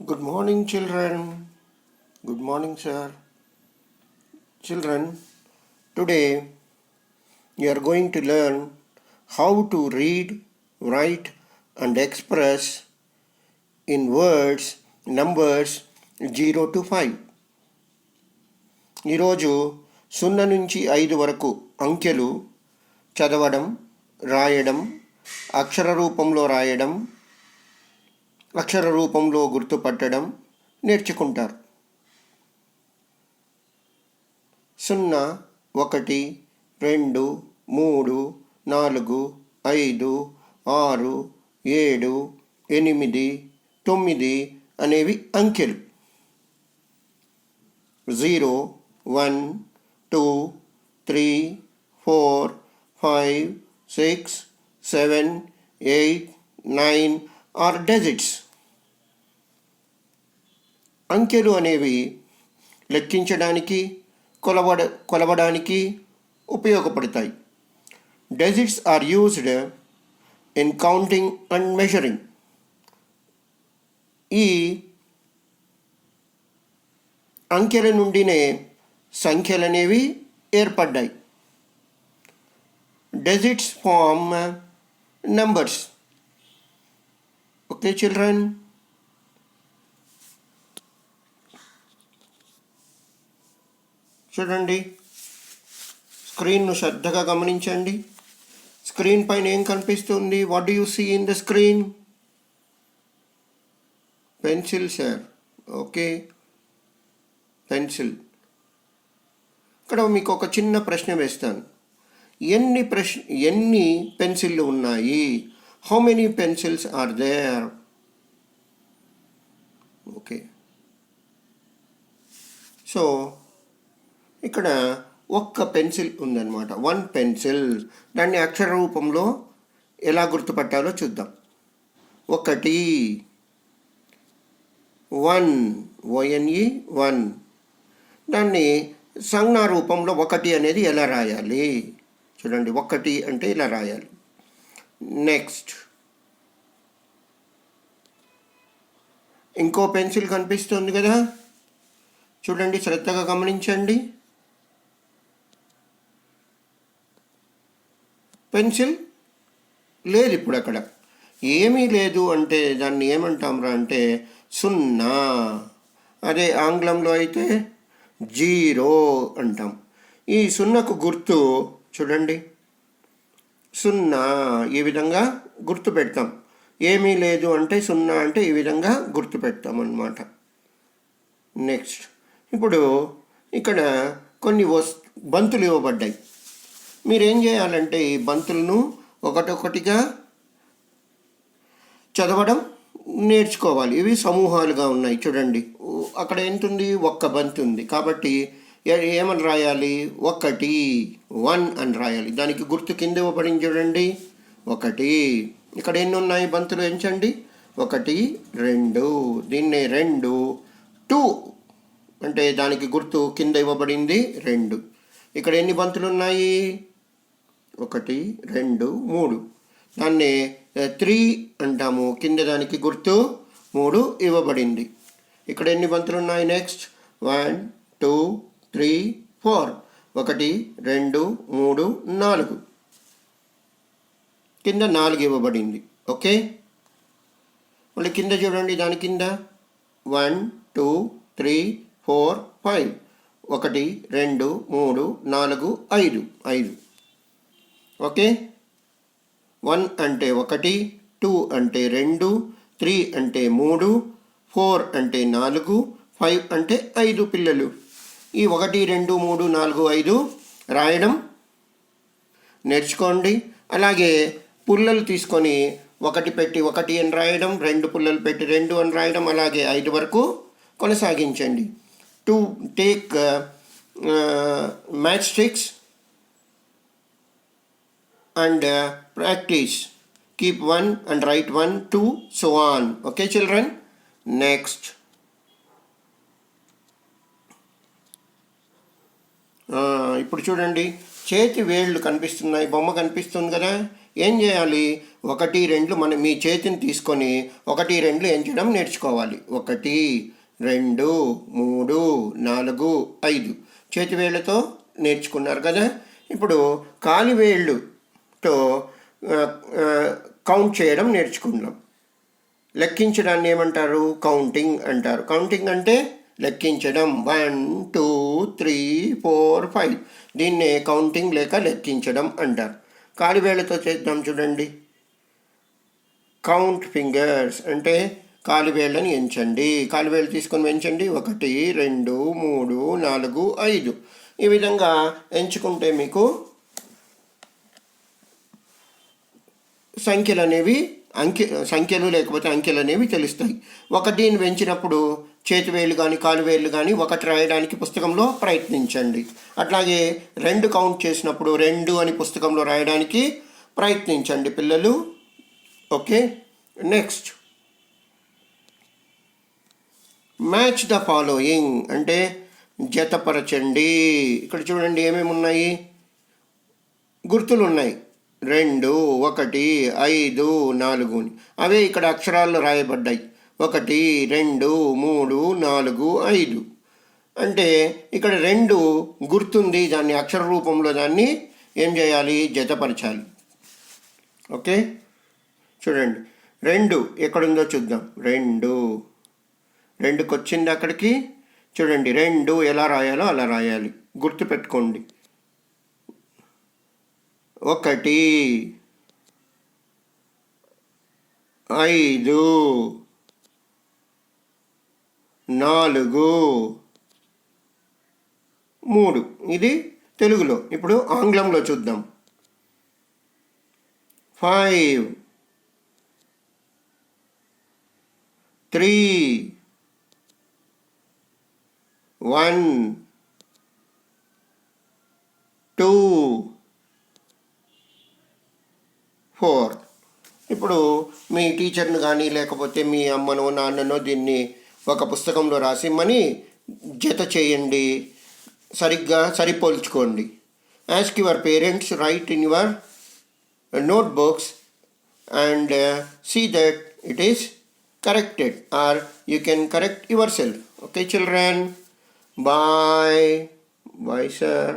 Good morning, children. Good morning, sir. Children, today you are going to learn how to read, write, and express in words numbers 0 to 5. ఈరోజు సున్నా నుంచి ఐదు వరకు అంకెలు చదవడం రాయడం అక్షర రూపంలో రాయడం అక్షర రూపంలో గుర్తుపట్టడం నేర్చుకుంటారు. సున్నా ఒకటి రెండు మూడు నాలుగు ఐదు ఆరు ఏడు ఎనిమిది తొమ్మిది అనేవి అంకెలు. Zero one two three four five six seven eight nine are digits. అంకెలు అనేవి లెక్కించడానికి కొలవడ కొలవడానికి ఉపయోగపడతాయి. Digits are used in counting and measuring ఈ అంకెల నుండినే సంఖ్యలు అనేవి ఏర్పడ్డాయి. Digits form numbers okay children చూడండి. స్క్రీన్ను శ్రద్ధగా గమనించండి. స్క్రీన్ పైన ఏం కనిపిస్తుంది? What you you see in the screen pencil sir okay pencil ఇక్కడ మీకు ఒక చిన్న ప్రశ్న వేస్తాను. ఎన్ని ప్రశ్న ఎన్ని పెన్సిళ్ళు ఉన్నాయి? How many pencils are there okay so ఇక్కడ ఒక్క పెన్సిల్ ఉందన్నమాట. వన్ పెన్సిల్ దాన్ని అక్షర రూపంలో ఎలా గుర్తుపట్టాలో చూద్దాం. ఒకటి. వన్ ఓఎన్ఈ వన్ దాన్ని సంజ్ఞా రూపంలో ఒకటి అనేది ఎలా రాయాలి? చూడండి ఒకటి అంటే ఇలా రాయాలి. నెక్స్ట్ ఇంకో పెన్సిల్ కనిపిస్తుంది కదా. చూడండి శ్రద్ధగా గమనించండి. పెన్సిల్ లేదు ఇప్పుడు అక్కడ. ఏమీ లేదు అంటే దాన్ని ఏమంటాంరా అంటే సున్నా. అదే ఆంగ్లంలో అయితే జీరో అంటాం. ఈ సున్నకు గుర్తు చూడండి. సున్నా ఈ విధంగా గుర్తు పెడతాం. ఏమీ లేదు అంటే సున్నా అంటే ఈ విధంగా గుర్తు పెడతాం అన్నమాట. నెక్స్ట్. ఇప్పుడు ఇక్కడ కొన్ని వస్ బంతులు ఇవ్వబడ్డాయి. మీరేం చేయాలంటే ఈ బంతులను ఒకటొకటిగా చదవడం నేర్చుకోవాలి. ఇవి సమూహాలుగా ఉన్నాయి. చూడండి. అక్కడ ఎంతుంది? ఒక్క బంతి ఉంది. కాబట్టి ఏ- ఏమని రాయాలి? ఒకటి వన్ అని రాయాలి. దానికి గుర్తు కింద ఇవ్వబడింది చూడండి. ఒకటి. ఇక్కడ ఎన్ని ఉన్నాయి బంతులు? ఎంచండి. ఒకటి రెండు. దీన్ని రెండు టూ. అంటే దానికి గుర్తు కింద ఇవ్వబడింది రెండు. ఇక్కడ ఎన్ని బంతులు ఉన్నాయి? ఒకటి రెండు మూడు. దాన్ని త్రీ అంటాము. కింద దానికి గుర్తు మూడు ఇవ్వబడింది. ఇక్కడ ఎన్ని బంతులు ఉన్నాయి next? One two three four. ఒకటి రెండు మూడు నాలుగు. కింద నాలుగు ఇవ్వబడింది. ఓకే? మళ్ళీ కింద చూడండి దాని కింద. One two three four five. ఒకటి రెండు మూడు నాలుగు ఐదు. ఐదు. ఓకే? వన్ అంటే ఒకటి టూ అంటే రెండు త్రీ అంటే మూడు ఫోర్ అంటే నాలుగు ఫైవ్ అంటే ఐదు పిల్లలు. ఈ ఒకటి రెండు మూడు నాలుగు ఐదు రాయడం నేర్చుకోండి. అలాగే పుల్లలు తీసుకొని ఒకటి పెట్టి ఒకటి అని రాయడం రెండు పుల్లలు పెట్టి రెండు అని రాయడం అలాగే ఐదు వరకు కొనసాగించండి. To take matchsticks and uh, practice. Keep one and write one, two, so on. Okay, children? Next. ఇప్పుడు చూడండి చేతి వేళ్ళు కనిపిస్తున్నాయి బొమ్మ కనిపిస్తుంది కదా ఏం చేయాలి ఒకటి రెండు మన మీ చేతిని తీసుకొని ఒకటి రెండు ఎంచడం నేర్చుకోవాలి ఒకటి రెండు మూడు నాలుగు ఐదు చేతి వేళ్ళతో నేర్చుకున్నారు కదా ఇప్పుడు కాలి వేళ్ళు కౌంట్ చేయడం నేర్చుకుందాం. లెక్కించడాన్ని ఏమంటారు? కౌంటింగ్ అంటారు. కౌంటింగ్ అంటే లెక్కించడం. One two three four five దీన్నే కౌంటింగ్ లేక లెక్కించడం అంటారు. కాలివేళ్ళతో చేద్దాం చూడండి. కౌంట్ ఫింగర్స్ అంటే కాలివేళ్ళని ఎంచండి. కాలివేళ్ళు తీసుకొని ఎంచండి ఒకటి రెండు మూడు నాలుగు ఐదు. ఈ విధంగా ఎంచుకుంటే మీకు సంఖ్యలు అనేవి అంకె సంఖ్యలు లేకపోతే అంకెలు అనేవి తెలుస్తాయి. ఒకటిని పెంచినప్పుడు చేతివేళ్ళు కానీ కాలువేళ్ళు కానీ ఒకటి రాయడానికి పుస్తకంలో ప్రయత్నించండి. అట్లాగే రెండు కౌంట్ చేసినప్పుడు రెండు అని పుస్తకంలో రాయడానికి ప్రయత్నించండి పిల్లలు. Okay next. Match the following అంటే జతపరచండి. ఇక్కడ చూడండి ఏమేమి ఉన్నాయి గుర్తులు ఉన్నాయి రెండు ఒకటి ఐదు నాలుగు అవే ఇక్కడ అక్షరాలు రాయబడ్డాయి. ఒకటి రెండు మూడు నాలుగు ఐదు. అంటే ఇక్కడ రెండు గుర్తుంది దాన్ని అక్షర రూపంలో దాన్ని ఏం చేయాలి? జతపరచాలి. ఓకే? చూడండి. రెండు ఎక్కడుందో చూద్దాం. రెండు. రెండుకి వచ్చింది అక్కడికి. చూడండి రెండు ఎలా రాయాలో అలా రాయాలి. గుర్తు పెట్టుకోండి ఒకటి ఐదు నాలుగు మూడు. ఇది తెలుగులో. ఇప్పుడు ఆంగ్లంలో చూద్దాం. Five three one two four. ఇప్పుడు మీ టీచర్ను కానీ లేకపోతే మీ అమ్మనో నాన్ననో దీన్ని ఒక పుస్తకంలో రాసి రాసిమ్మని జత చేయండి. సరిగ్గా సరిపోల్చుకోండి. Ask your parents write in your notebooks and see that it is corrected or you can correct yourself okay children bye bye sir